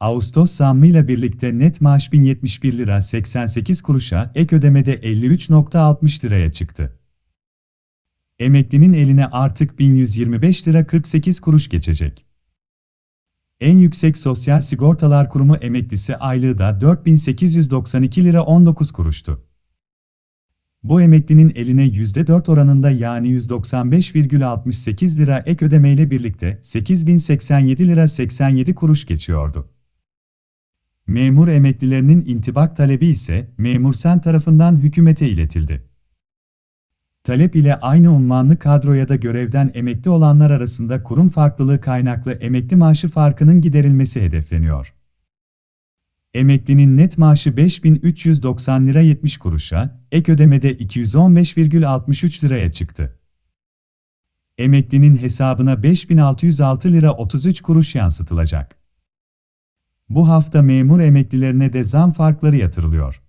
Ağustos zammıyla birlikte net maaş 1071 lira 88 kuruşa, ek ödemede 53.60 liraya çıktı. Emeklinin eline artık 1125 lira 48 kuruş geçecek. En yüksek Sosyal Sigortalar Kurumu emeklisi aylığı da 4892 lira 19 kuruştu. Bu emeklinin eline %4 oranında yani 195,68 lira ek ödemeyle birlikte 8087 lira 87 kuruş geçiyordu. Memur emeklilerinin intibak talebi ise Memur Sen tarafından hükümete iletildi. Talep ile aynı unvanlı kadroya da görevden emekli olanlar arasında kurum farklılığı kaynaklı emekli maaşı farkının giderilmesi hedefleniyor. Emeklinin net maaşı 5390 lira 70 kuruşa, ek ödemede 215,63 liraya çıktı. Emeklinin hesabına 5606 lira 33 kuruş yansıtılacak. Bu hafta memur emeklilerine de zam farkları yatırılıyor.